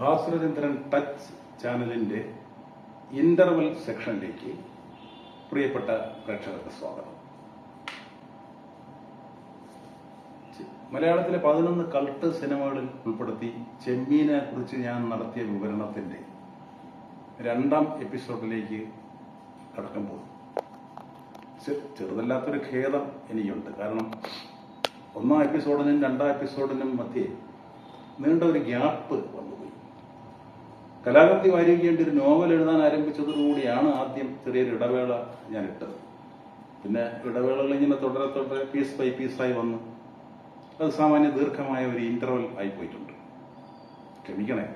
ഭാസുരചന്ദ്രൻ touch ചാനലിന്റെ interval സെക്ഷനിലേക്ക് പ്രിയപ്പെട്ട പ്രേക്ഷകർക്ക് സ്വാഗതം. മലയാളത്തിലെ പതിനൊന്ന് കൾട്ട് സിനിമകളിൽ ഉൾപ്പെടുത്തി ചെമ്മീനെ കുറിച്ച് ഞാൻ നടത്തിയ വിവരണത്തിന്റെ രണ്ടാം എപ്പിസോഡിലേക്ക് കടക്കുമ്പോൾ ചെറുതല്ലാത്തൊരു ഖേദം എനിക്കുണ്ട് കാരണം ഒന്നാം എപ്പിസോഡിനും രണ്ടാം എപ്പിസോഡിനും മധ്യേ നീണ്ട ഒരു ഗ്യാപ്പ് വന്നുപോയി. കലാകൃതി വാരികേണ്ട ഒരു നോവൽ എഴുതാൻ ആരംഭിച്ചതോടുകൂടിയാണ് ആദ്യം ചെറിയൊരു ഇടവേള ഞാൻ ഇട്ടത്. പിന്നെ ഇടവേളകൾ ഇങ്ങനെ തുടരെ തുടരെ പീസ് ബൈ പീസായി വന്ന്. അത് സാമാന്യ ദീർഘമായ ഒരു ഇന്റർവൽ ആയി പോയിട്ടുണ്ട്. ക്ഷമിക്കണേ.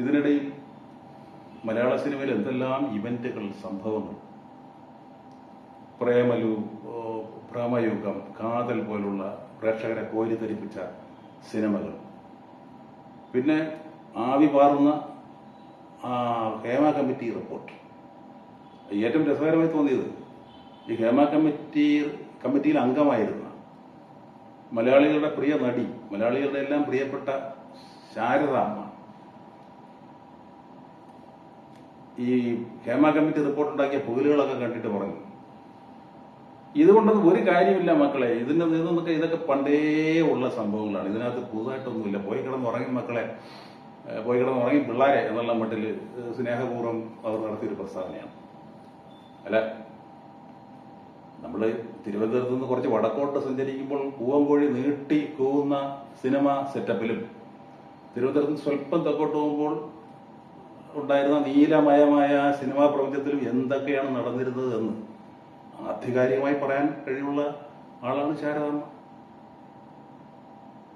ഇതിനിടയിൽ മലയാള സിനിമയിൽ എന്തെല്ലാം ഇവന്റുകൾ സംഭവങ്ങൾ? പ്രേമലു പ്രേമയുഗം കാതൽ പോലുള്ള പ്രേക്ഷകരെ കോരിത്തരിപ്പിച്ച സിനിമകൾ. പിന്നെ ആവി പാറുന്ന ഹേമ കമ്മിറ്റി റിപ്പോർട്ട് ഏറ്റവും രസകരമായി തോന്നിയത്. ഈ ഹേമ കമ്മിറ്റി കമ്മിറ്റിയിൽ അംഗമായിരുന്ന മലയാളികളുടെ പ്രിയ നടി മലയാളികളുടെ എല്ലാം പ്രിയപ്പെട്ട ശാരദാമ്മ ഈ ഹേമ കമ്മിറ്റി റിപ്പോർട്ട് ഉണ്ടാക്കിയ പുകലുകളൊക്കെ കണ്ടിട്ട് പറഞ്ഞു. ഇതുകൊണ്ടൊന്നും ഒരു കാര്യമില്ല മക്കളെ. ഇതിന്റെ ഇതൊക്കെ ഇതൊക്കെ പണ്ടേ ഉള്ള സംഭവങ്ങളാണ്. ഇതിനകത്ത് പുതുതായിട്ടൊന്നുമില്ല. പോയി കിടന്ന് ഉറങ്ങി മക്കളെ. പോയി കിടന്ന് ഉറങ്ങി പിള്ളേരെ എന്നുള്ള മട്ടിൽ സ്നേഹപൂർവം അവർ നടത്തിയൊരു പ്രസ്താവനയാണ്. അല്ല നമ്മൾ തിരുവനന്തപുരത്ത് നിന്ന് കുറച്ച് വടക്കോട്ട് സഞ്ചരിക്കുമ്പോൾ പൂവൻകോഴി നീട്ടി കൂവുന്ന സിനിമ സെറ്റപ്പിലും തിരുവനന്തപുരത്ത് നിന്ന് സ്വല്പം തെക്കോട്ട് പോകുമ്പോൾ ഉണ്ടായിരുന്ന നീലമയമായ സിനിമാ പ്രപഞ്ചത്തിലും എന്തൊക്കെയാണ് നടന്നിരുന്നത് എന്ന് ആധികാരികമായി പറയാൻ കഴിവുള്ള ആളാണ് ശാരദാമ്മ.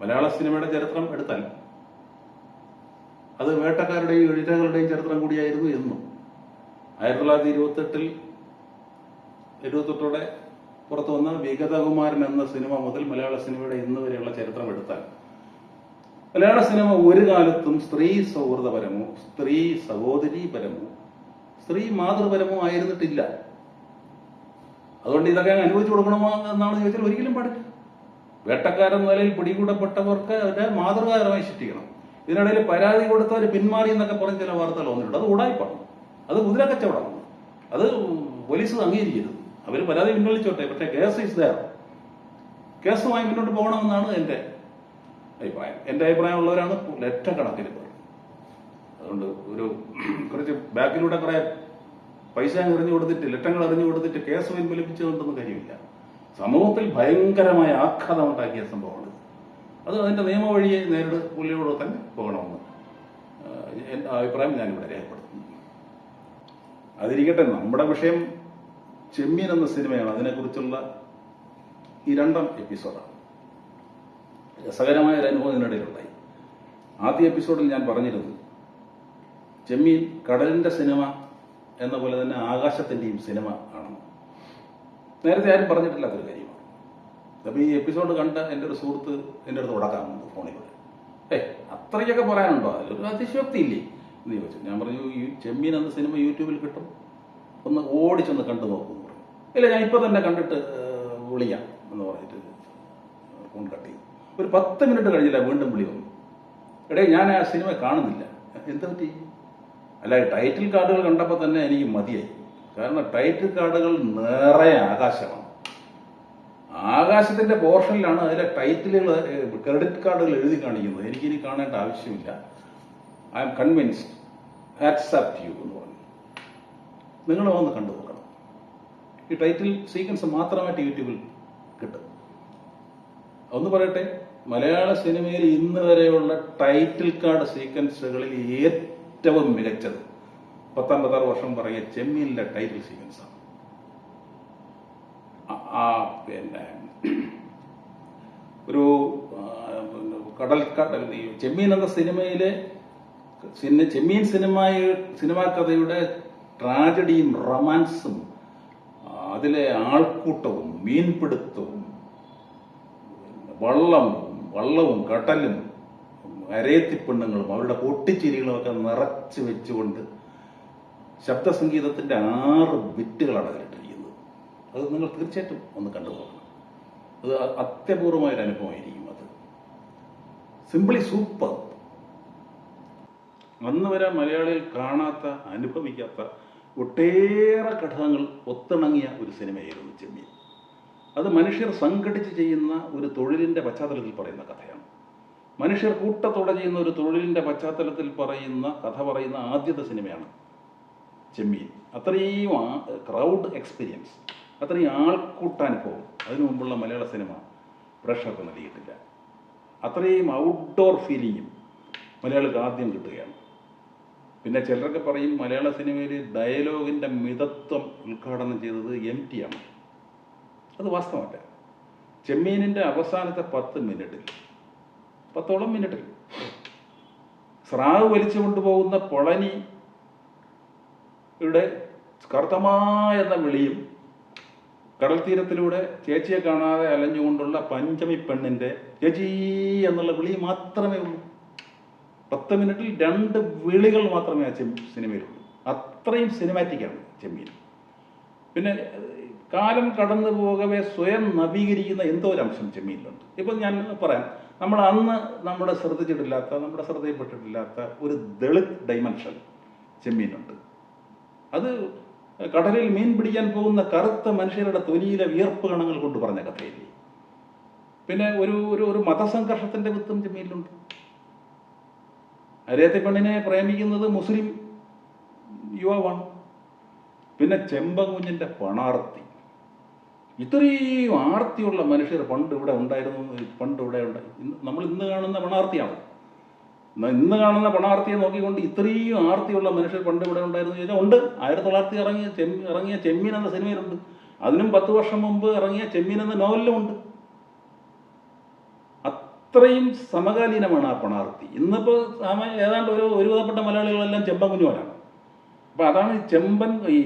മലയാള സിനിമയുടെ ചരിത്രം എടുത്താൽ അത് വേട്ടക്കാരുടെയും എഴുതകളുടെയും ചരിത്രം കൂടിയായിരുന്നു എന്നും. ആയിരത്തി തൊള്ളായിരത്തി ഇരുപത്തെട്ടിൽ ഇരുപത്തെട്ടോടെ പുറത്തു വന്ന വിഗതകുമാരൻ എന്ന സിനിമ മുതൽ മലയാള സിനിമയുടെ ഇന്ന് വരെയുള്ള ചരിത്രം എടുത്താൽ. മലയാള സിനിമ ഒരു കാലത്തും സ്ത്രീ സൗഹൃദപരമോ സ്ത്രീ സഹോദരീപരമോ സ്ത്രീ മാതൃപരമോ ആയിരുന്നിട്ടില്ല. അതുകൊണ്ട് ഇതൊക്കെ അനുവദിച്ചു കൊടുക്കണമോ എന്നാണ് ചോദിച്ചാൽ ഒരിക്കലും പാടില്ല. വേട്ടക്കാരൻ നിലയിൽ പിടികൂടപ്പെട്ടവർക്ക് അവരുടെ മാതൃകാപരമായി ശിക്ഷിക്കണം ഇതിനിടയിൽ പരാതി കൊടുത്താൽ പിന്മാറി എന്നൊക്കെ പറഞ്ഞ് ചില വാർത്തകൾ വന്നിട്ടുണ്ട്. അത് ഉടായ്പാണ് അത് കുതിരക്കച്ചവടമാണ് അത് പോലീസ് അംഗീകരിക്കരുത് അവർ പരാതി പിൻവലിച്ചോട്ടെ. പക്ഷേ കേസ് ഇസ് ദയർ കേസുമായി മുന്നോട്ട് പോകണമെന്നാണ് എന്റെ അഭിപ്രായം. എന്റെ അഭിപ്രായമുള്ളവരാണ് ലക്ഷക്കണക്കിന് പേർ അതുകൊണ്ട് ഒരു കുറച്ച് ബാക്കിലൂടെ കുറെ പൈസ എറിഞ്ഞു കൊടുത്തിട്ട് ലക്ഷങ്ങൾ എറിഞ്ഞു കൊടുത്തിട്ട് കേസ് പിൻവലിപ്പിച്ചുകൊണ്ടൊന്നും കാര്യമില്ല. സമൂഹത്തിൽ ഭയങ്കരമായ ആഘാതം ഉണ്ടാക്കിയ സംഭവമാണ് അത് അതിന്റെ നിയമ വഴിയെ നേരിട്ട് പുള്ളിയോട് തന്നെ പോകണമെന്ന് എന്റെ അഭിപ്രായം ഞാനിവിടെ രേഖപ്പെടുത്തുന്നു. അതിരിക്കട്ടെ നമ്മുടെ വിഷയം ചെമ്മീൻ എന്ന സിനിമയാണ്. അതിനെക്കുറിച്ചുള്ള ഈ രണ്ടാം എപ്പിസോഡാണ്. രസകരമായ ഒരു അനുഭവം ഇതിനിടയിലുണ്ടായി ആദ്യ എപ്പിസോഡിൽ ഞാൻ പറഞ്ഞിരുന്നു ചെമ്മീൻ കടലിന്റെ സിനിമ എന്ന പോലെ തന്നെ ആകാശത്തിന്റെയും സിനിമ ആണെന്ന്. നേരത്തെ ആരും പറഞ്ഞിട്ടില്ലാത്തൊരു കാര്യമാണ് അപ്പൊ ഈ എപ്പിസോഡ് കണ്ട എന്റെ ഒരു സുഹൃത്ത് എന്റെ അടുത്ത് ഉടക്കാറുണ്ട് ഫോണിലൂടെ ഏ അത്രയ്ക്കൊക്കെ പറയാനുണ്ടോ? അതിലൊരു അതിശയോക്തി ഇല്ലേ എന്ന് ചോദിച്ചു. ഞാൻ പറഞ്ഞു ഈ ചെമ്മീൻ എന്ന സിനിമ യൂട്യൂബിൽ കിട്ടും. ഒന്ന് ഓടിച്ചൊന്ന് കണ്ടു നോക്കും ഇല്ല ഞാൻ ഇപ്പൊ തന്നെ കണ്ടിട്ട് വിളിക്കാം എന്ന് പറഞ്ഞിട്ട് ഫോൺ കട്ട് ചെയ്തു. ഒരു പത്ത് മിനിറ്റ് കഴിഞ്ഞില്ല വീണ്ടും വിളി വന്നു. എടേ ഞാൻ ആ സിനിമ കാണുന്നില്ല. എന്ത് പറ്റി? അല്ല ടൈറ്റിൽ കാർഡുകൾ കണ്ടപ്പോൾ തന്നെ എനിക്ക് മതിയായി. കാരണം ടൈറ്റിൽ കാർഡുകൾ നിറയെ ആകാശമാണ്. ആകാശത്തിന്റെ പോർഷനിലാണ് അതിലെ ടൈറ്റിലുകൾ ക്രെഡിറ്റ് കാർഡുകൾ എഴുതി കാണിക്കുന്നത്. എനിക്കിനി കാണേണ്ട ആവശ്യമില്ല. I am convinced accept you എന്ന് പറഞ്ഞു. നിങ്ങൾ വന്ന് കണ്ടു നോക്കണം. ഈ ടൈറ്റിൽ സീക്വൻസ് മാത്രമായിട്ട് യൂട്യൂബിൽ കിട്ടും. ഒന്ന് പറയട്ടെ. മലയാള സിനിമയിൽ ഇന്ന് വരെയുള്ള ടൈറ്റിൽ കാർഡ് സീക്വൻസുകളിൽ ഏറ്റവും മികച്ചത്. പത്തൊമ്പതാറ് വർഷം പറയുക ചെമ്മീനിലെ ടൈറ്റിൽ സീക്വൻസാണ്. പിന്നെ ഒരു കടൽ കടൽ ചെമ്മീൻ എന്ന സിനിമയിലെ സിനി ചെമ്മീൻ സിനിമ സിനിമാ കഥയുടെ ട്രാജഡിയും റൊമാൻസും അതിലെ ആൾക്കൂട്ടവും മീൻപിടുത്തവും വള്ളം വള്ളവും കടലും അരയത്തി പെണ്ണുങ്ങളും അവരുടെ പൊട്ടിച്ചിരികളും ഒക്കെ നിറച്ച് വെച്ചുകൊണ്ട് ശബ്ദസംഗീതത്തിന്റെ ആറ് ബിറ്റുകളാണ് അത് നിങ്ങൾ തീർച്ചയായിട്ടും ഒന്ന് കണ്ടു നോക്കണം. അത് അത്യപൂർവമായ ഒരു അനുഭവമായിരിക്കും അത്. സിംപിളി സൂപ്പർ അന്ന് വരെ മലയാളിയിൽ കാണാത്ത അനുഭവിക്കാത്ത ഒട്ടേറെ ഘടകങ്ങൾ ഒത്തിണങ്ങിയ ഒരു സിനിമയായിരുന്നു ചെമ്മീൻ. അത് മനുഷ്യർ സംഘടിച്ച് ചെയ്യുന്ന ഒരു തൊഴിലിന്റെ പശ്ചാത്തലത്തിൽ പറയുന്ന കഥയാണ്. മനുഷ്യർ കൂട്ടത്തോടെ ചെയ്യുന്ന ഒരു തൊഴിലിന്റെ പശ്ചാത്തലത്തിൽ പറയുന്ന കഥ പറയുന്ന ആദ്യത്തെ സിനിമയാണ് ചെമ്മീൻ. അത്രയും ക്രൗഡ് എക്സ്പീരിയൻസ് അത്രയും ആൾക്കൂട്ടാനുഭവം. അതിനു മുമ്പുള്ള മലയാള സിനിമ പ്രേക്ഷകർക്ക് നൽകിയിട്ടില്ല. അത്രയും ഔട്ട്ഡോർ ഫീലിങ്ങും മലയാളികൾക്ക് ആദ്യം കിട്ടുകയാണ്. പിന്നെ ചിലരൊക്കെ പറയും മലയാള സിനിമയിൽ ഡയലോഗിന്റെ മിതത്വം ഉദ്ഘാടനം ചെയ്തത് എം ടി ആണ്. അത് വാസ്തവമല്ല. ചെമ്മീനിന്റെ അവസാനത്തെ പത്ത് മിനിറ്റിൽ പത്തോളം മിനിറ്റിൽ സ്രാവ് വലിച്ചു കൊണ്ടുപോകുന്ന പൊളനി യുടെ കർത്തമായ എന്ന വിളിയും കടൽ തീരത്തിലൂടെ ചേച്ചിയെ കാണാതെ അലഞ്ഞുകൊണ്ടുള്ള പഞ്ചമി പെണ്ണിന്റെ ചേച്ചി എന്നുള്ള വിളി മാത്രമേ ഉള്ളൂ. പത്ത് മിനിറ്റിൽ രണ്ട് വിളികൾ മാത്രമേ ആ ചെം സിനിമയിലുള്ളൂ അത്രയും സിനിമാറ്റിക്കാണ് ചെമ്മീൻ. പിന്നെ കാലം കടന്നു പോകവേ സ്വയം നവീകരിക്കുന്ന എന്തോ ഒരു അംശം ചെമ്മീനിലുണ്ട്. ഇപ്പം ഞാൻ പറയാം നമ്മൾ അന്ന് നമ്മുടെ ശ്രദ്ധിച്ചിട്ടില്ലാത്ത നമ്മുടെ ശ്രദ്ധയിൽപ്പെട്ടിട്ടില്ലാത്ത ഒരു ദളിത് ഡൈമെൻഷൻ ചെമ്മീനുണ്ട്. അത് കടലിൽ മീൻ പിടിക്കാൻ പോകുന്ന കറുത്ത മനുഷ്യരുടെ തൊലിയിലെ വിയർപ്പ് കണങ്ങൾ കൊണ്ട് പറഞ്ഞ കഥയില്ലേ? പിന്നെ ഒരു ഒരു ഒരു മതസംഘർഷത്തിന്റെ വിത്തും ജമീലുണ്ട് അരയത്തെ പെണ്ണിനെ പ്രേമിക്കുന്നത് മുസ്ലിം യുവാവാണ്. പിന്നെ ചെമ്പകുഞ്ഞിന്റെ പണാർത്തി. ഇത്രയും ആർത്തിയുള്ള മനുഷ്യർ പണ്ട് ഇവിടെ ഉണ്ടായിരുന്നു പണ്ട് ഇവിടെ ഉണ്ട് നമ്മൾ ഇന്ന് കാണുന്ന പണാർത്തിയാണ് ഇന്ന് കാണുന്ന പണാർത്തിയെ നോക്കിക്കൊണ്ട് ഇത്രയും ആർത്തിയുള്ള മനുഷ്യർ പണ്ട് ഇവിടെ ഉണ്ടായിരുന്നു ചോദിച്ചാൽ ഉണ്ട്. ആയിരത്തി തൊള്ളായിരത്തി ഇറങ്ങിയ ചെമ്മീൻ ഇറങ്ങിയ ചെമ്മീൻ എന്ന സിനിമയിലുണ്ട്. അതിനും പത്ത് വർഷം മുമ്പ് ഇറങ്ങിയ ചെമ്മീൻ എന്ന നോവലിലും ഉണ്ട്. അത്രയും സമകാലീനമാണ് ആ പണാർത്തി. ഇന്നിപ്പോൾ ഏതാണ്ട് ഒരു ഒരുവിധപ്പെട്ട മലയാളികളെല്ലാം ചെമ്പൻ കുഞ്ഞുമാരാണ് അപ്പം അതാണ് ഈ ചെമ്പൻ ഈ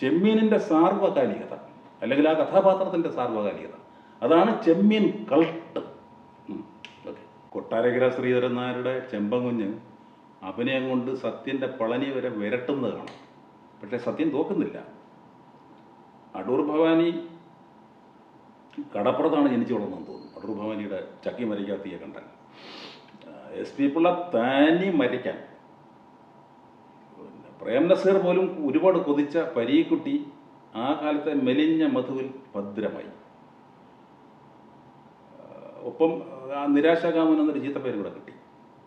ചെമ്മീനിന്റെ സാർവകാലികത. അല്ലെങ്കിൽ ആ കഥാപാത്രത്തിന്റെ സാർവകാലികത. അതാണ് ചെമ്മീൻ കൾട്ട്. കൊട്ടാരക്കര ശ്രീധരൻ നായരുടെ ചെമ്പങ്കുഞ്ഞ് അഭിനയം കൊണ്ട് സത്യന്റെ പളനി വരെ വിരട്ടുന്നത് കാണാം പക്ഷേ സത്യം തോക്കുന്നില്ല. അടൂർ ഭവാനി കടപ്പുറത്താണ് ജനിച്ചു വളർന്നതെന്ന് തോന്നുന്നു. അടൂർ ഭവാനിയുടെ ചക്കി മരിക്കാത്തിയെ കണ്ടാൽ. എസ് പി പിള്ള താനി മരിക്കാൻ പ്രേം നസീർ പോലും ഒരുപാട് കൊതിച്ച പരീക്കുട്ടി ആ കാലത്തെ മെലിഞ്ഞ മധുവിൽ ഭദ്രമായി. ഒപ്പം ആ നിരാശാകാമൻ എന്നൊരു ചീത്തപ്പേരും കൂടെ കിട്ടി.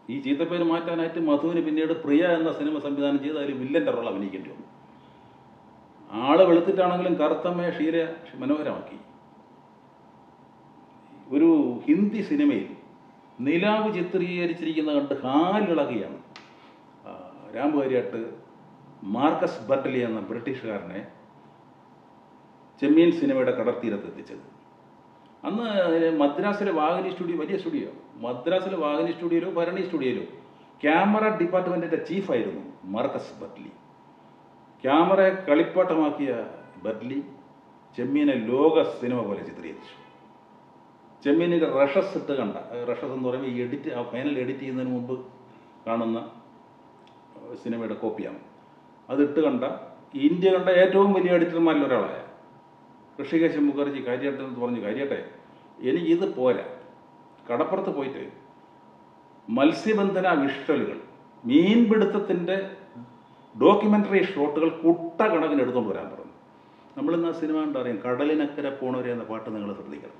ഈ ചീത്തപ്പേര് മാറ്റാനായിട്ട് മധുവിന് പിന്നീട് പ്രിയ എന്ന സിനിമ സംവിധാനം ചെയ്ത് അതിൽ വില്ലന്റെ റോൾ അഭിനയിക്കേണ്ടി വന്നു. ആൾ വെളുത്തിട്ടാണെങ്കിലും കറുത്തമ്മയെ ഷീല മനോഹരമാക്കി. ഒരു ഹിന്ദി സിനിമയിൽ നിലാവ് ചിത്രീകരിച്ചിരിക്കുന്ന കണ്ട് ഹാലിളകിയാണ് ആ, രാംകാരിയാട്ട് മാർക്കസ് ബർട്ടലി എന്ന ബ്രിട്ടീഷുകാരനെ ചെമ്മീൻ സിനിമയുടെ കടർത്തീരത്ത് എത്തിച്ചത്. അന്ന് മദ്രാസിലെ വാഗനി സ്റ്റുഡിയോ വലിയ സ്റ്റുഡിയോ. മദ്രാസിലെ വാഗനി സ്റ്റുഡിയോയിലോ ഭരണി സ്റ്റുഡിയോയിലോ ക്യാമറ ഡിപ്പാർട്ട്മെന്റിന്റെ ചീഫായിരുന്നു മർക്കസ് ബഡ്ലി ക്യാമറയെ കളിപ്പാട്ടമാക്കിയ ബഡ്ലി ചെമ്മീനെ ലോക സിനിമ പോലെ ചിത്രീകരിച്ചു. ചെമ്മീനിന്റെ റഷസ് ഇട്ട് കണ്ട റഷസ് എന്ന് പറയുമ്പോൾ ഈ എഡിറ്റ് ആ ഫൈനൽ എഡിറ്റ് ചെയ്യുന്നതിന് മുമ്പ് കാണുന്ന സിനിമയുടെ കോപ്പിയാണ്. അതിട്ട് കണ്ട ഇന്ത്യ കണ്ട ഏറ്റവും വലിയ എഡിറ്റർമാരിൽ ഒരാളായ ഋഷികേശ് മുഖർജി കാര്യട്ടെ എന്ന് പറഞ്ഞു കാര്യട്ടെ എനിക്ക് ഇത് പോരാ. കടപ്പുറത്ത് പോയിട്ട് മത്സ്യബന്ധന വിഷ്വലുകൾ മീൻപിടുത്തത്തിന്റെ ഡോക്യുമെന്ററി ഷോട്ടുകൾ കുട്ട കണക്കിന് എടുത്തുകൊണ്ട് വരാൻ പറഞ്ഞു. നമ്മളിന്ന് ആ സിനിമ കണ്ടറിയാം കടലിനക്കരെ പോണവരെ എന്ന പാട്ട് നിങ്ങൾ ശ്രദ്ധിക്കണം.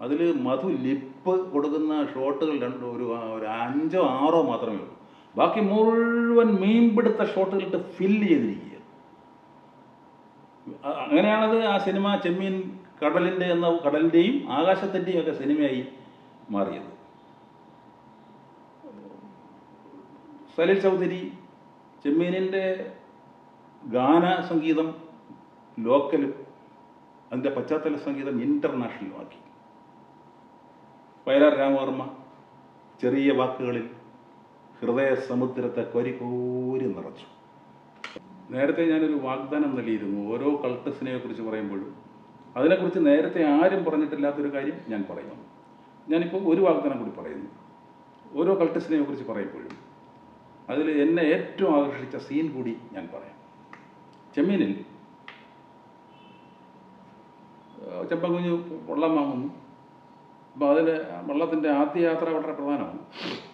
അതിൽ മധു ലിപ്പ് കൊടുക്കുന്ന ഷോട്ടുകൾ രണ്ട് ഒരു ഒരു അഞ്ചോ ആറോ മാത്രമേ ഉള്ളൂ. ബാക്കി മുഴുവൻ മീൻപിടുത്ത ഷോട്ടുകളിട്ട് ഫില്ല് ചെയ്തിരിക്കുക. അങ്ങനെയാണത് ആ സിനിമ ചെമ്മീൻ കടലിന്റെ എന്ന കടലിന്റെയും ആകാശത്തിന്റെയും ഒക്കെ സിനിമയായി മാറിയത്. സലിൽ ചൗധരി ചെമ്മീനിന്റെ ഗാന സംഗീതം ലോക്കലും അതിന്റെ പശ്ചാത്തല സംഗീതം ഇന്റർനാഷണലുമാക്കി വയലാർ രാമവർമ്മ ചെറിയ വാക്കുകളിൽ ഹൃദയ സമുദ്രത്തെ കോരിക്കോരി നിറച്ചു. നേരത്തെ ഞാനൊരു വാഗ്ദാനം നൽകിയിരുന്നു. ഓരോ കൾട്ടസിനെ കുറിച്ച് പറയുമ്പോഴും. അതിനെക്കുറിച്ച് നേരത്തെ ആരും പറഞ്ഞിട്ടില്ലാത്തൊരു കാര്യം ഞാൻ പറയുന്നു. ഞാനിപ്പോൾ ഒരു വാഗ്ദാനം കൂടി പറയുന്നു. ഓരോ കൾട്ടസിനെ കുറിച്ച് പറയുമ്പോഴും. അതിൽ എന്നെ ഏറ്റവും ആകർഷിച്ച സീൻ കൂടി ഞാൻ പറയാം. ചെമ്മീനിൽ ചെമ്പങ്കുഞ്ഞ് വെള്ളം വാങ്ങുന്നു. അപ്പോൾ അതിൽ വള്ളത്തിന്റെ ആദ്യ യാത്ര വളരെ പ്രധാനമാണ്.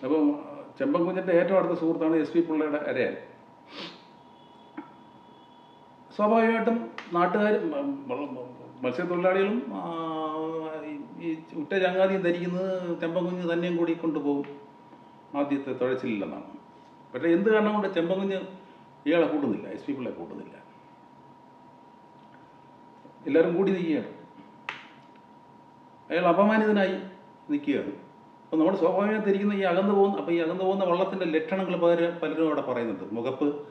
അപ്പം ചെമ്പങ്കുഞ്ഞിന്റെ ഏറ്റവും അടുത്ത സുഹൃത്താണ് എസ് പി പിള്ളയുടെ അരയൻ. സ്വാഭാവികമായിട്ടും ഉം, മത്സ്യത്തൊഴിലാളികളും ഈ- ഉറ്റ ചങ്ങാതിയും ധരിക്കുന്നത് ചെമ്പങ്കുഞ്ഞ് തന്നെയും കൂടി കൊണ്ടുപോകും. ആദ്യത്തെ തുഴച്ചിലില്ലെന്നാണ്. പക്ഷേ എന്ത് കാരണം കൊണ്ട് ചെമ്പങ്കുഞ്ഞ് ഇയാളെ കൂട്ടുന്നില്ല? S P പിള്ളയെ കൂട്ടുന്നില്ല. എല്ലാവരും കൂടി നിൽക്കുകയാണ്. അയാൾ അപമാനിതനായി നിൽക്കുകയാണ്. അപ്പോൾ നമ്മൾ സ്വാഭാവികമായി തിരിക്കുന്ന ഈ അകന്നു പോകുന്ന അപ്പോൾ ഈ അകന്നു പോകുന്ന വള്ളത്തിന്റെ ലക്ഷണങ്ങൾ പലരും പലരും അവിടെ പറയുന്നുണ്ട്. മുഖപ്പ്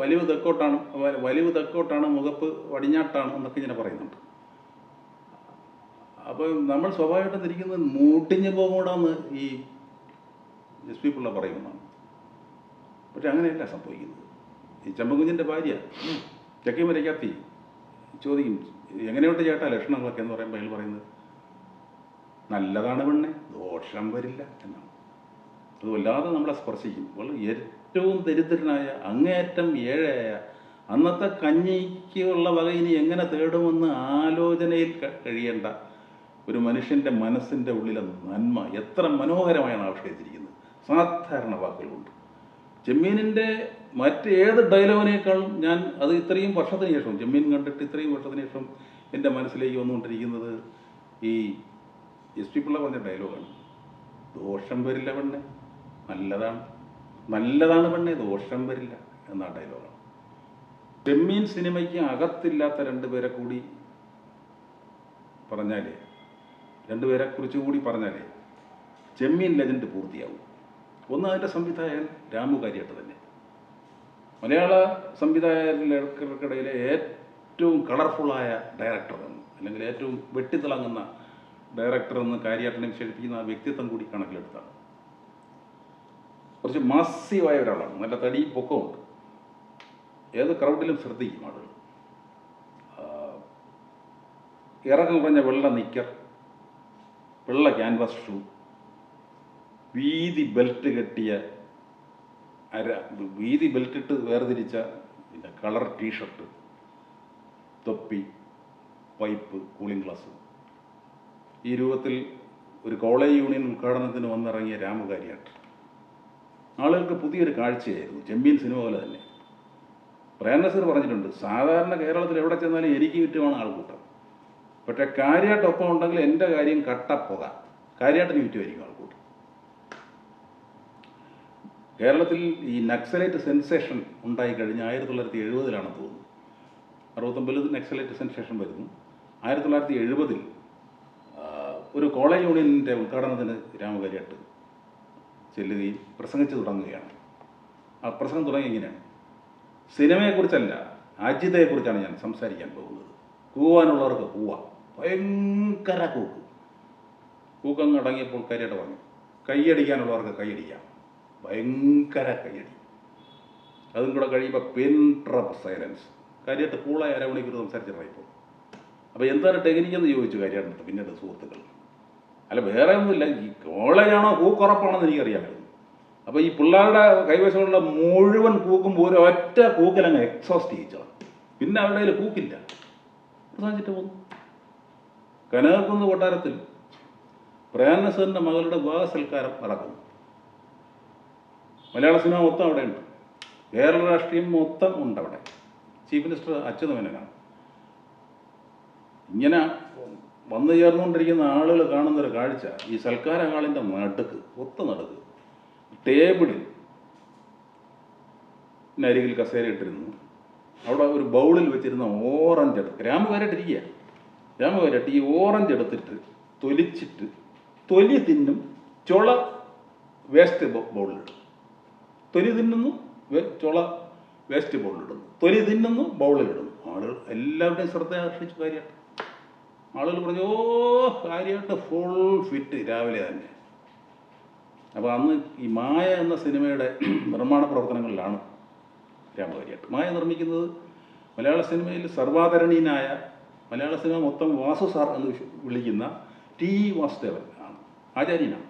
വലിവ് തെക്കോട്ടാണ് വലിവ് തെക്കോട്ടാണ് മുഖപ്പ് വടിഞ്ഞാട്ടാണ് എന്നൊക്കെ ഇങ്ങനെ പറയുന്നുണ്ട്. അപ്പോൾ നമ്മൾ സ്വാഭാവികമായിട്ടും തിരിക്കുന്നത് മൂട്ടിഞ്ഞ് പോകൂടാന്ന് ഈ എസ് പി പിള്ള പറയുന്നതാണ്. പക്ഷെ അങ്ങനെയല്ല സംഭവിക്കുന്നത്. ഈ ചെമ്പകുഞ്ഞിന്റെ ഭാര്യ ചക്കി മരക്കാത്തി ചോദിക്കും എങ്ങനെയുണ്ട് ചേട്ടാ ലക്ഷണങ്ങളൊക്കെ? എന്ന് പറയുമ്പോൾ അയാൾ പറയുന്നത് നല്ലതാണ് പെണ്ണെ ദോഷം വരില്ല എന്നാണ്. അത് വല്ലാതെ നമ്മളെ സ്പർശിക്കും. വളരെ ഏറ്റവും ദരിദ്രനായ അങ്ങേയറ്റം ഏഴയായ അന്നത്തെ കഞ്ഞിക്കുള്ള വക ഇനി എങ്ങനെ തേടുമെന്ന് ആലോചനയിൽ കഴിയേണ്ട ഒരു മനുഷ്യന്റെ മനസ്സിന്റെ ഉള്ളിലെ നന്മ എത്ര മനോഹരമായാണ് ആവിഷ്കരിച്ചിരിക്കുന്നത്. സാധാരണ വാക്കുകളുണ്ട്. ചെമ്മീനിന്റെ മറ്റ് ഏത് ഡയലോഗിനേക്കാളും ഞാൻ അത് ഇത്രയും വർഷത്തിന് ശേഷം ചെമ്മീൻ കണ്ടിട്ട് ഇത്രയും വർഷത്തിന് ശേഷം എന്റെ മനസ്സിലേക്ക് വന്നുകൊണ്ടിരിക്കുന്നത് ഈ എസ് പി പിള്ള പറഞ്ഞ ഡയലോഗാണ്. ദോഷം വരില്ല പെണ്ണെ നല്ലതാണ്. നല്ലതാണ് പെണ്ണെ ദോഷം വരില്ല എന്ന ഡയലോഗാണ് ചെമ്മീൻ സിനിമയ്ക്ക് അകത്തില്ലാത്ത രണ്ടുപേരെ കൂടി പറഞ്ഞാലേ രണ്ടുപേരെ കുറിച്ച് കൂടി പറഞ്ഞാലേ ചെമ്മീൻ ലെജൻഡ് പൂർത്തിയാവും. ഒന്ന് അതിന്റെ സംവിധായകൻ രാമു കാര്യാട്ട് തന്നെ. മലയാള സംവിധായകർക്കിടയിലെ ഏറ്റവും കളർഫുള്ളായ ഡയറക്ടർ എന്ന് അല്ലെങ്കിൽ ഏറ്റവും വെട്ടിത്തിളങ്ങുന്ന ഡയറക്ടർ എന്ന് കാര്യാട്ടിനെ വിശേഷിപ്പിക്കുന്ന ആ വ്യക്തിത്വം കൂടി കണക്കിലെടുത്താണ്. കുറച്ച് മാസീവായ ഒരാളാണ് നല്ല തടി പൊക്കമുണ്ട് ഏത് ക്രൗഡിലും ശ്രദ്ധിക്കും ആളുകൾ ഇറക്കം കുറഞ്ഞ വെള്ള നിക്കർ വെള്ള ക്യാൻവാസ് ഷൂ വീതി ബെൽറ്റ് കെട്ടിയ അര വീതി ബെൽറ്റ് ഇട്ട് വേർതിരിച്ച പിന്നെ കളർ ടീഷർട്ട് തൊപ്പി പൈപ്പ് കൂളിംഗ് ഗ്ലാസ് ഈ രൂപത്തിൽ ഒരു കോളേജ് യൂണിയൻ ഉദ്ഘാടനത്തിന് വന്നിറങ്ങിയ രാമകാരിയാട്ട്. ആളുകൾക്ക് പുതിയൊരു കാഴ്ചയായിരുന്നു. ചെമ്മീൻ സിനിമ പോലെ തന്നെ. പ്രേംനസീർ പറഞ്ഞിട്ടുണ്ട് സാധാരണ കേരളത്തിൽ എവിടെ ചെന്നാലും എനിക്ക് ചുറ്റുമാണ് ആൾക്കൂട്ടം. പക്ഷേ കാര്യമായിട്ടൊപ്പം ഉണ്ടെങ്കിൽ എന്റെ കാര്യം കട്ടപ്പുക. കാര്യമായിട്ടിന് ചുറ്റുമായിരിക്കും ആൾക്കൂട്ടം. കേരളത്തിൽ ഈ നക്സലൈറ്റ് സെൻസേഷൻ ഉണ്ടായി കഴിഞ്ഞ ആയിരത്തി തൊള്ളായിരത്തി എഴുപതിലാണ് തോന്നുന്നു. അറുപത്തൊമ്പതിൽ നക്സലൈറ്റ് സെൻസേഷൻ വരുന്നു. ആയിരത്തി തൊള്ളായിരത്തി എഴുപതിൽ ഒരു കോളേജ് യൂണിയനിന്റെ ഉദ്ഘാടനത്തിന് രാമകരിയാട്ട് ചെല്ലുകയും പ്രസംഗിച്ചു തുടങ്ങുകയാണ്. ആ പ്രസംഗം തുടങ്ങി ഇങ്ങനെയാണ് സിനിമയെക്കുറിച്ചല്ല അജിതയെക്കുറിച്ചാണ് ഞാൻ സംസാരിക്കാൻ പോകുന്നത്. കൂവാനുള്ളവർക്ക് കൂവാം ഭയങ്കര കൂക്ക്. കൂക്കങ്ങ് അടങ്ങിയപ്പോൾ കാര്യമായിട്ട് പറഞ്ഞു കൈയടിക്കാനുള്ളവർക്ക് കൈയടിക്കാം ഭയങ്കര കൈയടി അതും കൂടെ കഴിയുമ്പോൾ പെൻ ട്രപ്പ് സൈലൻസ്. കാര്യമായിട്ട് കൂളായി അരമണിക്കൂർ സംസാരിച്ചിട്ടായിപ്പോൾ അപ്പോൾ എന്താണ് ടെക്നിക്കെന്ന് ചോദിച്ചു കാര്യമായിട്ട് പിന്നീട് സുഹൃത്തുക്കൾ. അല്ല വേറെ ഒന്നുമില്ല. ഈ കോളേജാണോ കൂക്കുറപ്പാണോ എന്ന് എനിക്കറിയാമായിരുന്നു അപ്പോൾ ഈ പിള്ളേരുടെ കൈവശമുള്ള മുഴുവൻ കൂക്കും പോലും ഒറ്റ കൂക്കിലങ്ങ് എക്സോസ്റ്റ് ചെയ്യിച്ചതാണ്. പിന്നെ അവരുടെ കയ്യിൽ കൂക്കില്ല പ്രസാദിച്ചിട്ട് പോന്നു. കനകക്കുന്ന് കൊട്ടാരത്തിൽ പ്രയാനസറിന്റെ മകളുടെ വിവാഹ സൽക്കാരം നടക്കുന്നു. മലയാള സിനിമ മൊത്തം അവിടെയുണ്ട്. കേരള രാഷ്ട്രീയം മൊത്തം ഉണ്ട് അവിടെ ചീഫ് മിനിസ്റ്റർ അച്യുതമേനനാണ്. ഇങ്ങനെ വന്നു ചേർന്നുകൊണ്ടിരിക്കുന്ന ആളുകൾ കാണുന്നൊരു കാഴ്ച ഈ സൽക്കാര ഹാളിന്റെ നടുക്ക് ഒത്ത നടുക്ക് ടേബിളിൽ അരികിൽ കസേര ഇട്ടിരുന്നു. അവിടെ ഒരു ബൗളിൽ വെച്ചിരുന്ന ഓറഞ്ച് എടുത്ത് രാമകാരായിട്ടിരിക്കുക രാമകാരായിട്ട് ഈ ഓറഞ്ച് എടുത്തിട്ട് തൊലിച്ചിട്ട് തൊലി തിന്നും ചുള വേസ്റ്റ് ബൗളിലിടും. തൊലി തിന്നുന്നു ചുള വേസ്റ്റ് ബൗളിലിടുന്നു. തൊലി തിന്നുന്നു ബൗളിലിടുന്നു. ആളുകൾ എല്ലാവരുടെയും ശ്രദ്ധ ആകർഷിച്ചു കാര്യമായിട്ട് ആളുകൾ പറഞ്ഞു ഓ കാര്യമായിട്ട് ഫുൾ ഫിറ്റ് രാവിലെ തന്നെ. അപ്പോൾ അന്ന് ഈ മായ എന്ന സിനിമയുടെ നിർമ്മാണ പ്രവർത്തനങ്ങളിലാണ് രാമകാരിയായിട്ട് മായ നിർമ്മിക്കുന്നത് മലയാള സിനിമയിൽ സർവാധരണീയനായ മലയാള സിനിമ മൊത്തം വാസു സാർ എന്ന് വിളിക്കുന്ന ടി വാസുദേവൻ ആണ്. ആചാര്യനാണ്.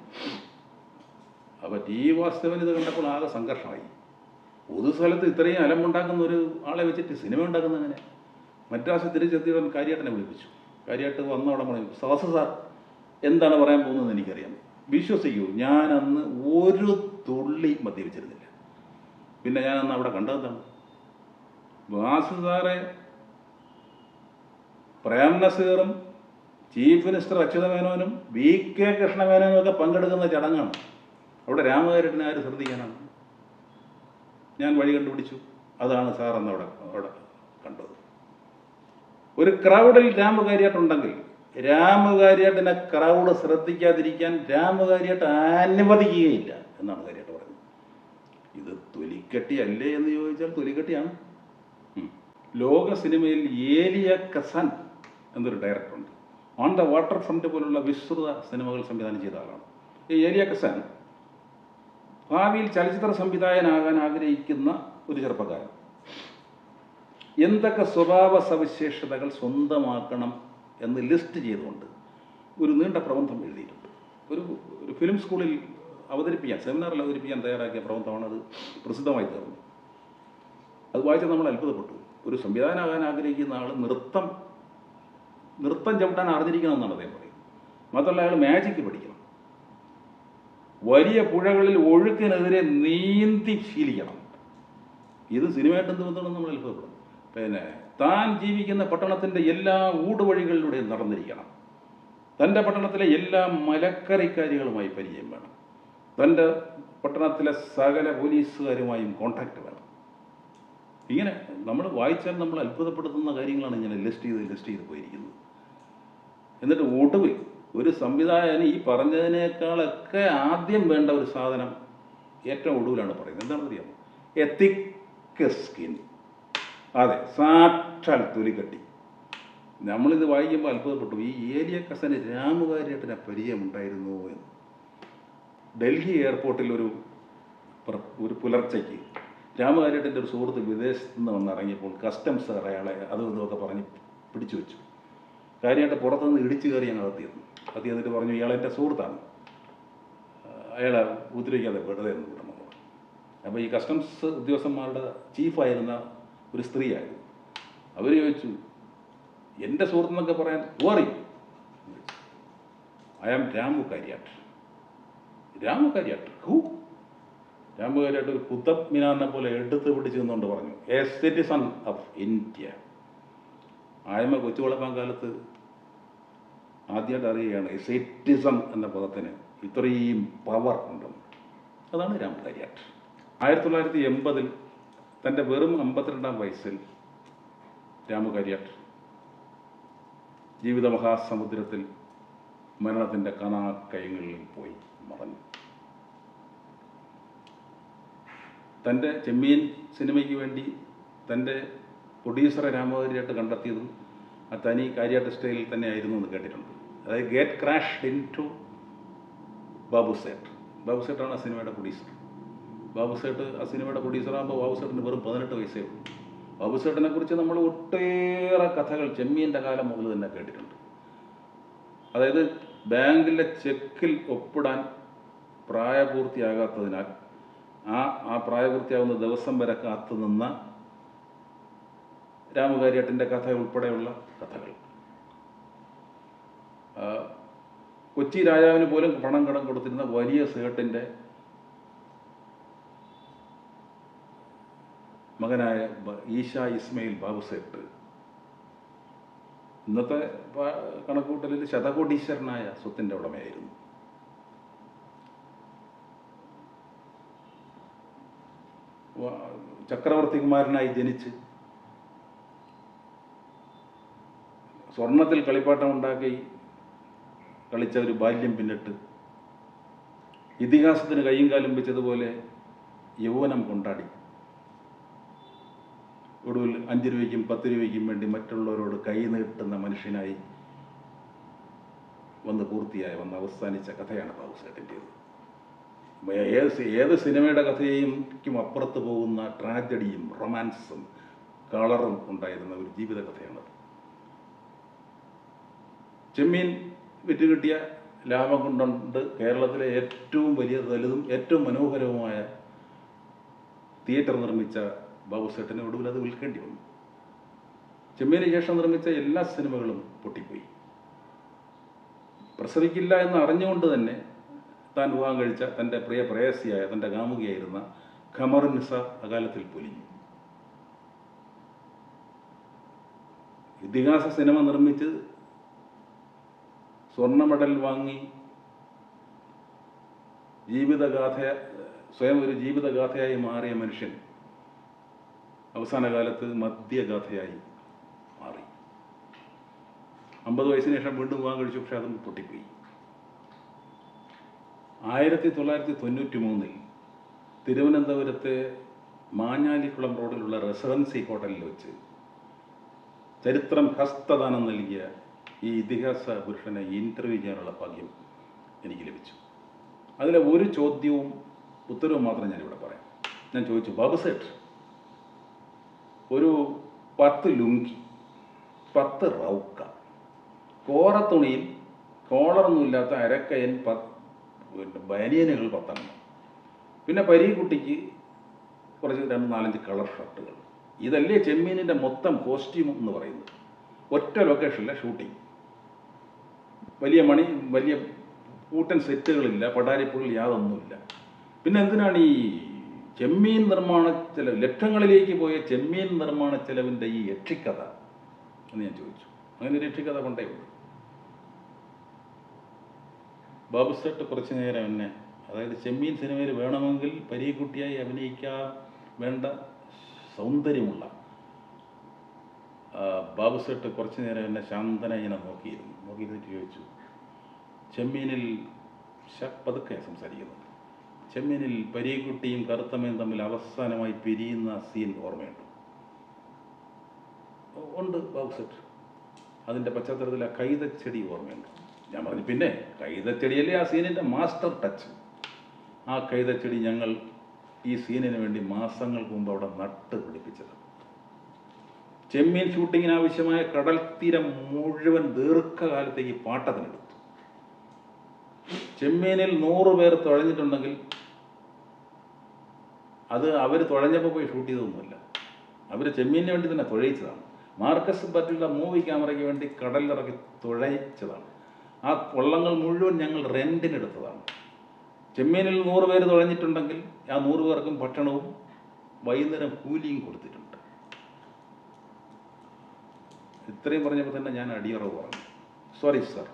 അപ്പോൾ ടി വാസുദേവൻ ഇത് കണ്ടപ്പോൾ ആകെ സംഘർഷമായി. പൊതുസ്ഥലത്ത് ഇത്രയും അലമ്പുണ്ടാക്കുന്ന ഒരു ആളെ വെച്ചിട്ട് സിനിമ ഉണ്ടാക്കുന്ന അങ്ങനെ മദ്രാസ് തിരിച്ചെത്തിയവൻ കാര്യാട്ടനെ വിളിപ്പിച്ചു. കാര്യാട്ട് വന്ന അവിടെ പറഞ്ഞു വാസു സാർ എന്താണ് പറയാൻ പോകുന്നതെന്ന് എനിക്കറിയാം. വിശ്വസിക്കൂ ഞാൻ അന്ന് ഒരു തുള്ളി മദ്യപിച്ചിരുന്നില്ല. പിന്നെ ഞാൻ അന്ന് അവിടെ കണ്ടതാണ് വാസു സാറെ പ്രേം നസീറും ചീഫ് മിനിസ്റ്റർ അച്യുതമേനോനും വി കെ കൃഷ്ണമേനോനും ഒക്കെ പങ്കെടുക്കുന്ന ചടങ്ങാണ്. അവിടെ രാമകാര്യട്ടിനെ ആര് ശ്രദ്ധിക്കാനാണ്? ഞാൻ വഴി കണ്ടുപിടിച്ചു. അതാണ് സാർ അന്ന് അവിടെ അവിടെ കണ്ടത്. ഒരു ക്രൗഡിൽ രാമകാരിയായിട്ടുണ്ടെങ്കിൽ രാമകാരിയാട്ടിനെ ക്രൗഡ് ശ്രദ്ധിക്കാതിരിക്കാൻ രാമകാരിയാട്ട് അനുവദിക്കുകയില്ല എന്നാണ് കാര്യമായിട്ട് പറയുന്നത്. ഇത് തൊലിക്കെട്ടി അല്ലേ എന്ന് ചോദിച്ചാൽ തൊലിക്കെട്ടിയാണ്. ലോക സിനിമയിൽ ഏലിയ കസൻ എന്നൊരു ഡയറക്ടറുണ്ട് ഓൺ ദ വാട്ടർ ഫ്രണ്ട് പോലുള്ള വിസ്തൃത സിനിമകൾ സംവിധാനം ചെയ്ത ആളാണ്. ഈ ഏലിയ കസൻ ഭാവിയിൽ ചലച്ചിത്ര സംവിധായകനാകാൻ ആഗ്രഹിക്കുന്ന ഒരു ചെറുപ്പക്കാരൻ. എന്തൊക്കെ സ്വഭാവ സവിശേഷതകൾ സ്വന്തമാക്കണം എന്ന് ലിസ്റ്റ് ചെയ്തുകൊണ്ട് ഒരു നീണ്ട പ്രബന്ധം എഴുതിയിട്ടുണ്ട്. ഒരു ഒരു ഫിലിം സ്കൂളിൽ അവതരിപ്പിക്കാൻ സെമിനാറിൽ അവതരിപ്പിക്കാൻ തയ്യാറാക്കിയ പ്രബന്ധമാണ് അത് പ്രസിദ്ധമായി തീർന്നു അത് വായിച്ച് നമ്മൾ അത്ഭുതപ്പെട്ടു. ഒരു സംവിധാനമാകാൻ ആഗ്രഹിക്കുന്ന ആൾ നൃത്തം നൃത്തം ചവിട്ടാൻ അറിഞ്ഞിരിക്കണം എന്നാണ് അദ്ദേഹം പറയുന്നത്. മാത്രമല്ല അയാൾ മാജിക്ക് പഠിക്കണം. വലിയ പുഴകളിൽ ഒഴുക്കിനെതിരെ നീന്തി ശീലിക്കണം. ഇത് സിനിമയായിട്ട് എന്ത് ബന്ധമാണെന്ന് നമ്മൾ അത്ഭുതപ്പെടും പിന്നെ താൻ ജീവിക്കുന്ന പട്ടണത്തിന്റെ എല്ലാ ഊടുവഴികളിലൂടെയും നടന്നിരിക്കണം. തന്റെ പട്ടണത്തിലെ എല്ലാ മലക്കറിക്കാരികളുമായി പരിചയം വേണം. തന്റെ പട്ടണത്തിലെ സകല പോലീസുകാരുമായും കോണ്ടാക്ട് വേണം. ഇങ്ങനെ നമ്മൾ വായിച്ചാൽ നമ്മൾ അത്ഭുതപ്പെടുത്തുന്ന കാര്യങ്ങളാണ് ഇങ്ങനെ ലിസ്റ്റ് ചെയ്ത് ലിസ്റ്റ് ചെയ്ത് പോയിരിക്കുന്നത്. എന്നിട്ട് ഒടുവിൽ ഒരു സംവിധായകന് ഈ പറഞ്ഞതിനേക്കാളൊക്കെ ആദ്യം വേണ്ട ഒരു സാധനം ഏറ്റവും ഒടുവിലാണ് പറയുന്നത്. എന്താണെന്ന് അറിയാമോ എത്തിക് സ്കിൻ അതെ സാക്ഷാൽ തൊലിക്കട്ടി നമ്മളിത് വായിക്കുമ്പോൾ അത്ഭുതപ്പെട്ടു. ഈ ഏലിയ കസന് രാമുകാരിയേട്ടനെ പരിചയമുണ്ടായിരുന്നു എന്ന്. ഡൽഹി എയർപോർട്ടിൽ ഒരു ഒരു പുലർച്ചയ്ക്ക് രാമകാരിയേട്ടന്റെ ഒരു സുഹൃത്ത് വിദേശത്ത് നിന്ന് വന്നിറങ്ങിയപ്പോൾ കസ്റ്റംസ് അയാളെ അത് ഇതൊക്കെ പറഞ്ഞ് പിടിച്ചു വെച്ചു. കാര്യമായിട്ട് പുറത്തുനിന്ന് ഇടിച്ചു കയറി ഞങ്ങൾ അകത്തിയിരുന്നു അകത്തി എന്നിട്ട് പറഞ്ഞു ഇയാൾ എന്റെ സുഹൃത്താണ്. അയാളെ ഉപദ്രവിക്കാതെ വെറുതെ എന്ന് വിടണം. അപ്പോൾ ഈ കസ്റ്റംസ് ഉദ്യോഗസ്ഥന്മാരുടെ ചീഫായിരുന്ന ഒരു സ്ത്രീയായിരുന്നു അവർ ചോദിച്ചു എന്റെ സുഹൃത്തെന്നൊക്കെ പറയാൻ ഓറി I am Ramu Kariat. Ramu Kariat? Who Ramu Kariat ഒരു കുത്തബ് മിനാറിനെ പോലെ എടുത്ത് പിടിച്ച് നിന്നുകൊണ്ട് പറഞ്ഞു എ സിറ്റിസൺ ഓഫ് ഇന്ത്യ ആയ്മ കൊച്ചു വളപ്പാൻ കാലത്ത് ആദ്യമായിട്ട് അറിയുകയാണ് സിറ്റിസൺ എന്ന പദത്തിന് ഇത്രയും പവർ ഉണ്ടെന്ന്. അതാണ് രാമു കാര്യാട്ട്. ആയിരത്തി തൊള്ളായിരത്തി എൺപതിൽ തന്റെ വെറും അമ്പത്തിരണ്ടാം വയസ്സിൽ രാമകാര്യാട്ട് ജീവിത മഹാസമുദ്രത്തിൽ മരണത്തിന്റെ കനാക്കയങ്ങളിൽ പോയി മറഞ്ഞു തന്റെ ചെമ്മീൻ സിനിമയ്ക്ക് വേണ്ടി തന്റെ പ്രൊഡ്യൂസറെ രാമകാര്യാട്ട് കണ്ടെത്തിയതും ആ തനി കാര്യാട്ട് സ്റ്റൈലിൽ തന്നെ ആയിരുന്നു എന്ന് കേട്ടിട്ടുണ്ട്. അതായത് gate crash into Babu Sait Babu സേട്ടാണ് ആ സിനിമയുടെ പ്രൊഡ്യൂസർ ബാബു സേട്ട് ആ സിനിമയുടെ പ്രൊഡ്യൂസറാകുമ്പോൾ ബാബു സേട്ടിന് വെറും പതിനെട്ട് വയസ്സേ ഉള്ളൂ. ബാബു സേട്ടിനെ കുറിച്ച് നമ്മൾ ഒട്ടേറെ കഥകൾ ചെമ്മീന്റെ കാലം മുതൽ തന്നെ കേട്ടിട്ടുണ്ട്. അതായത് ബാങ്കിലെ ചെക്കിൽ ഒപ്പിടാൻ പ്രായപൂർത്തിയാകാത്തതിനാൽ ആ ആ പ്രായപൂർത്തിയാകുന്ന ദിവസം വരെ കാത്തു നിന്ന രാമകാരിയട്ടിന്റെ കഥ ഉൾപ്പെടെയുള്ള കഥകൾ. കൊച്ചി രാജാവിന് പോലും പണം കടം കൊടുത്തിരുന്ന വലിയ സേട്ടിന്റെ മകനായ ഈശ ഇസ്മയിൽ ബാബു സേട്ട് ഇന്നത്തെ കണക്കൂട്ടലിൽ ശതകോടീശ്വരനായ സ്വത്തിന്റെ ഉടമയായിരുന്നു. ചക്രവർത്തികുമാരനായി ജനിച്ച് സ്വർണത്തിൽ കളിപ്പാട്ടം ഉണ്ടാക്കി കളിച്ച ഒരു ബാല്യം പിന്നിട്ട് ഇതിഹാസത്തിന് കൈയും കാലും വെച്ചതുപോലെ യൗവനം കൊണ്ടാടി. ഒടുവിൽ അഞ്ച് രൂപയ്ക്കും പത്ത് രൂപയ്ക്കും വേണ്ടി മറ്റുള്ളവരോട് കൈ നീട്ടുന്ന മനുഷ്യനായി വന്ന് പൂർത്തിയായി വന്ന് അവസാനിച്ച കഥയാണ് ബാബുസേട്ടിന്റേത്. ഏത് ഏത് സിനിമയുടെ കഥയെയും അപ്പുറത്ത് പോകുന്ന ട്രാജഡിയും റൊമാൻസും കളറും ഉണ്ടായിരുന്ന ഒരു ജീവിത കഥയാണത്. ചെമ്മീൻ വിറ്റുകിട്ടിയ ലാഭം കൊണ്ടുണ്ട് കേരളത്തിലെ ഏറ്റവും വലിയ വലുതും ഏറ്റവും മനോഹരവുമായ തിയേറ്റർ നിർമ്മിച്ച ബാബുസേട്ടന് ഒടുവിൽ അത് വിൽക്കേണ്ടി വന്നു. ചെമ്മീന് ശേഷം നിർമ്മിച്ച എല്ലാ സിനിമകളും പൊട്ടിപ്പോയി. പ്രസവിക്കില്ല എന്ന് അറിഞ്ഞുകൊണ്ട് തന്നെ താൻ വിവാഹം കഴിച്ച തന്റെ പ്രിയ പ്രേയസിയായ തന്റെ കാമുകിയായിരുന്ന ഖമറുനിസ അകാലത്തിൽ പൊലിഞ്ഞു. ഇതിഹാസ സിനിമ നിർമ്മിച്ച് സ്വർണ മെഡൽ വാങ്ങി ജീവിതഗാഥ സ്വയം ഒരു ജീവിതഗാഥയായി മാറിയ മനുഷ്യൻ അവസാന കാലത്ത് മദ്യഗാഥയായി മാറി. അമ്പത് വയസ്സിന് ശേഷം വീണ്ടും വിവാഹം കഴിച്ചു പക്ഷെ അതും പൊട്ടിപ്പോയി. ആയിരത്തി തൊള്ളായിരത്തി തൊണ്ണൂറ്റി മൂന്നിൽ തിരുവനന്തപുരത്തെ മാഞ്ഞാലിക്കുളം റോഡിലുള്ള റെസിഡൻസി ഹോട്ടലിൽ വെച്ച് ചരിത്രം ഹസ്തദാനം നൽകിയ ഈ ഇതിഹാസ പുരുഷനെ ഇന്റർവ്യൂ ചെയ്യാനുള്ള ഭാഗ്യം എനിക്ക് ലഭിച്ചു. അതിലെ ഒരു ചോദ്യവും ഉത്തരവും മാത്രം ഞാനിവിടെ പറയാം. ഞാൻ ചോദിച്ചു ബാബു സേട്ട് ഒരു പത്ത് ലുങ്കി പത്ത് റൗക്ക. കോറത്തുണിയിൽ കോളറൊന്നുമില്ലാത്ത അരക്കയൻ പത്ത് പിന്നെ ബനിയനുകൾ പത്തെണ്ണം. പിന്നെ പരീക്കുട്ടിക്ക് കുറച്ച് രണ്ട് നാലഞ്ച് കളർ ഷർട്ടുകൾ. ഇതല്ലേ ചെമ്മീനിന്റെ മൊത്തം കോസ്റ്റ്യൂം എന്ന് പറയുന്നത്. ഒറ്റ ലൊക്കേഷനിലെ ഷൂട്ടിംഗ്. വലിയ മണി വലിയ കൂട്ടൻ സെറ്റുകളില്ല പടാരിപ്പുകൾ യാതൊന്നുമില്ല. പിന്നെ എന്തിനാണ് ഈ ചെമ്മീൻ നിർമ്മാണ ചെലവ് ലക്ഷങ്ങളിലേക്ക് പോയ ചെമ്മീൻ നിർമ്മാണ ചെലവിന്റെ ഈ യക്ഷിക്കഥ എന്ന് ഞാൻ ചോദിച്ചു. അങ്ങനെ ഒരു യക്ഷിക്കഥ കൊണ്ടേ ഉള്ളൂ. ബാബു സെട്ട് കുറച്ച് നേരം എന്നെ അതായത് ചെമ്മീൻ സിനിമയിൽ വേണമെങ്കിൽ പരീക്കുട്ടിയായി അഭിനയിക്കാൻ വേണ്ട സൗന്ദര്യമുള്ള ബാബു സെട്ട് കുറച്ച് നേരം എന്നെ ശാന്തന ഇങ്ങനെ നോക്കിയിരുന്നു. നോക്കിയിരുന്നിട്ട് ചോദിച്ചു ചെമ്മീനിൽ പതുക്കെ സംസാരിക്കുന്നത്? ചെമ്മീനിൽ പരീക്കുട്ടിയും കറുത്തമ്മയും തമ്മിൽ അവസാനമായി പിരിയുന്ന സീൻ ഓർമ്മയുണ്ട്. ഉണ്ട് സെട്ട് അതിന്റെ പശ്ചാത്തലത്തിൽ ആ കൈതച്ചെടി ഓർമ്മയുണ്ട്. ഞാൻ പറഞ്ഞു പിന്നെ കൈതച്ചെടിയല്ലേ ആ സീനിന്റെ മാസ്റ്റർ ടച്ച് ആ കൈതച്ചെടി ഞങ്ങൾ ഈ സീനിന് വേണ്ടി മാസങ്ങൾക്ക് മുമ്പ് അവിടെ നട്ട് പിടിപ്പിച്ചത്. ചെമ്മീൻ ഷൂട്ടിങ്ങിന് ആവശ്യമായ കടൽ തീരം മുഴുവൻ ദീർഘകാലത്തേക്ക് പാട്ടത്തിനെടുത്തു ചെമ്മീനിൽ നൂറ് പേർ തുഴഞ്ഞിട്ടുണ്ടെങ്കിൽ അത് അവർ തുഴഞ്ഞപ്പോൾ പോയി ഷൂട്ട് ചെയ്തൊന്നുമില്ല അവർ ചെമ്മീനിന് വേണ്ടി തന്നെ തുഴയിച്ചതാണ്. മാർക്കസ് ബറ്റിലുള്ള മൂവി ക്യാമറയ്ക്ക് വേണ്ടി കടലിലിറക്കി തുഴയിച്ചതാണ്. ആ വള്ളങ്ങൾ മുഴുവൻ ഞങ്ങൾ റെന്റിനെടുത്തതാണ് ചെമ്മീനിൽ നൂറ് പേര് തുഴഞ്ഞിട്ടുണ്ടെങ്കിൽ ആ നൂറ് പേർക്കും ഭക്ഷണവും വൈകുന്നേരം കൂലിയും കൊടുത്തിട്ടുണ്ട്. ഇത്രയും പറഞ്ഞപ്പോൾ തന്നെ ഞാൻ അടിയറവ് പറഞ്ഞു. സോറി സർ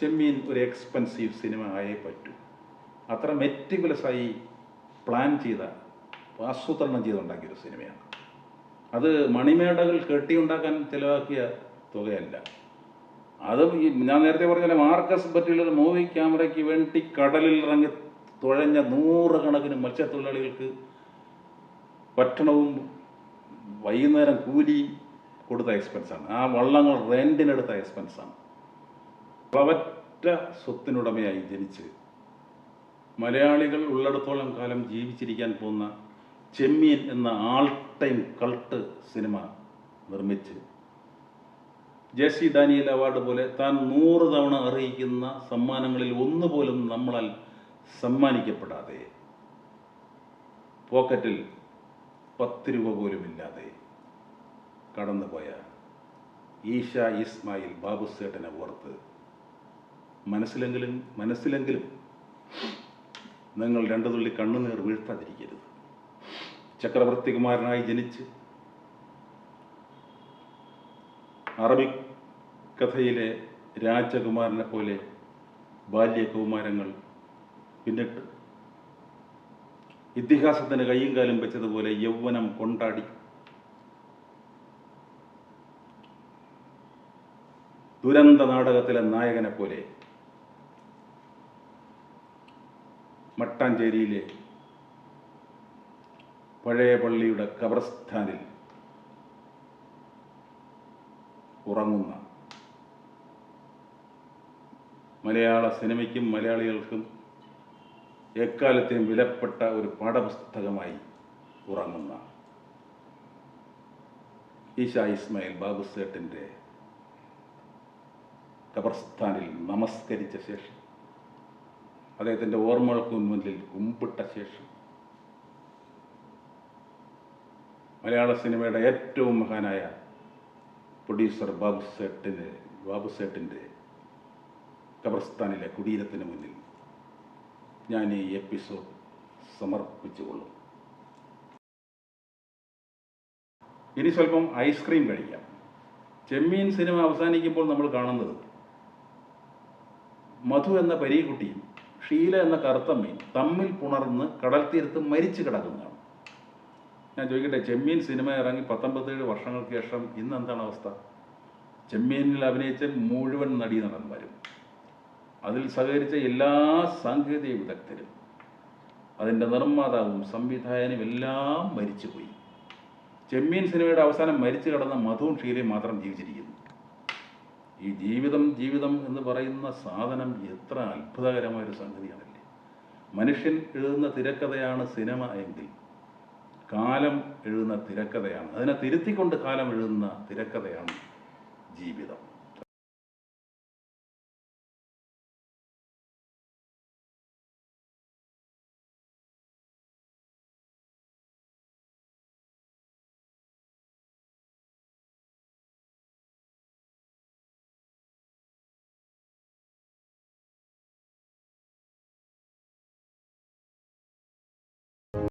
ചെമ്മീൻ ഒരു എക്സ്പെൻസീവ് സിനിമ ആയേ പറ്റൂ. അത്ര മെറ്റിക്കുലസ് ആയി പ്ലാൻ ചെയ്ത ആസൂത്രണം ചെയ്തുണ്ടാക്കിയൊരു സിനിമയാണ്. അത് മണിമേടകൾ കെട്ടിയുണ്ടാക്കാൻ ചിലവാക്കിയ തുകയല്ല. അത് ഞാൻ നേരത്തെ പറഞ്ഞ മാർക്കസ് പറ്റിയുള്ള മൂവി ക്യാമറയ്ക്ക് വേണ്ടി കടലിൽ ഇറങ്ങി തുഴഞ്ഞ നൂറുകണക്കിന് മത്സ്യത്തൊഴിലാളികൾക്ക് ഭക്ഷണവും വൈകുന്നേരം കൂലി കൊടുത്ത എക്സ്പെൻസാണ് ആ വള്ളങ്ങൾ റെന്റിനെടുത്ത എക്സ്പെൻസാണ് പവറ്റ സ്വത്തിനുടമയായി ജനിച്ച് മലയാളികൾ ഉള്ളിടത്തോളം കാലം ജീവിച്ചിരിക്കാൻ പോകുന്ന ചെമ്മീൻ എന്ന ആൾ ടൈം കൾട്ട് സിനിമ നിർമ്മിച്ച്. ജെ സി ഡാനിയൽ അവാർഡ് പോലെ താൻ നൂറ് തവണ അറിയിക്കുന്ന സമ്മാനങ്ങളിൽ ഒന്നുപോലും നമ്മളാൽ സമ്മാനിക്കപ്പെടാതെ പോക്കറ്റിൽ പത്ത് രൂപ പോലും ഇല്ലാതെ കടന്നുപോയ ഈഷ ഇസ്മായിൽ ബാബു സേട്ടനെ ഓർത്ത് മനസ്സിലെങ്കിലും മനസ്സിലെങ്കിലും നിങ്ങൾ രണ്ടു തുള്ളി കണ്ണുനീർ വീഴ്ത്താതിരിക്കരുത്. ചക്രവർത്തികുമാരനായി ജനിച്ച് അറബി കഥയിലെ രാജകുമാരനെ പോലെ ബാല്യകൗമാരങ്ങൾ പിന്നിട്ട് ഇതിഹാസത്തിന് കയ്യും കാലും വെച്ചതുപോലെ യൗവനം കൊണ്ടാടി. ദുരന്ത നാടകത്തിലെ നായകനെ പോലെ മട്ടാഞ്ചേരിയിലെ പഴയ പള്ളിയുടെ കബർസ്ഥാനിൽ ഉറങ്ങുന്ന മലയാള സിനിമയ്ക്കും മലയാളികൾക്കും എക്കാലത്തെയും വിലപ്പെട്ട ഒരു പാഠപുസ്തകമായി ഉറങ്ങുന്ന ഈശ ഇസ്മായിൽ ബാബുസേട്ടിന്റെ കബർസ്ഥാനിൽ നമസ്കരിച്ച ശേഷം അദ്ദേഹത്തിന്റെ ഓർമ്മകൾക്ക് മുന്നിൽ കുമ്പിട്ട ശേഷം. മലയാള സിനിമയുടെ ഏറ്റവും മഹാനായ പ്രൊഡ്യൂസർ ബാബു സേട്ടിന്റെ ബാബു സേട്ടിന്റെ ഖബർസ്ഥാനിലെ കുടീരത്തിന് മുന്നിൽ ഞാൻ ഈ എപ്പിസോഡ് സമർപ്പിച്ചുകൊള്ളും. ഇനി സ്വല്പം ഐസ്ക്രീം കഴിക്കാം. ചെമ്മീൻ സിനിമ അവസാനിക്കുമ്പോൾ നമ്മൾ കാണുന്നത് മധു എന്ന പരീക്കുട്ടിയും ഷീല എന്ന കറുത്ത മീൻ തമ്മിൽ പുണർന്ന് കടൽ തീരത്ത് മരിച്ചു കിടക്കുന്നതാണ്. ഞാൻ ചോദിക്കട്ടെ ചെമ്മീൻ സിനിമ ഇറങ്ങി പത്തൊമ്പത്തേഴ് വർഷങ്ങൾക്ക് ശേഷം ഇന്ന് എന്താണ് അവസ്ഥ? ചെമ്മീനിൽ അഭിനയിച്ച മുഴുവൻ നടീനടന്മാരും അതിൽ സഹകരിച്ച എല്ലാ സാങ്കേതിക വിദഗ്ധരും അതിന്റെ നിർമ്മാതാവും സംവിധായകനും എല്ലാം മരിച്ചുപോയി. ചെമ്മീൻ സിനിമയുടെ അവസാനം മരിച്ചു കിടന്ന മധുവും ഷീലയും മാത്രം ജീവിച്ചിരിക്കുന്നു. ഈ ജീവിതം ജീവിതം എന്ന് പറയുന്ന സാധനം എത്ര അത്ഭുതകരമായൊരു സംഗതിയാണല്ലേ? മനുഷ്യൻ എഴുതുന്ന തിരക്കഥയാണ് സിനിമ എങ്കിൽ കാലം എഴുതുന്ന തിരക്കഥയാണ്. അതിനെ തിരുത്തിക്കൊണ്ട് കാലം എഴുതുന്ന തിരക്കഥയാണ് ജീവിതം.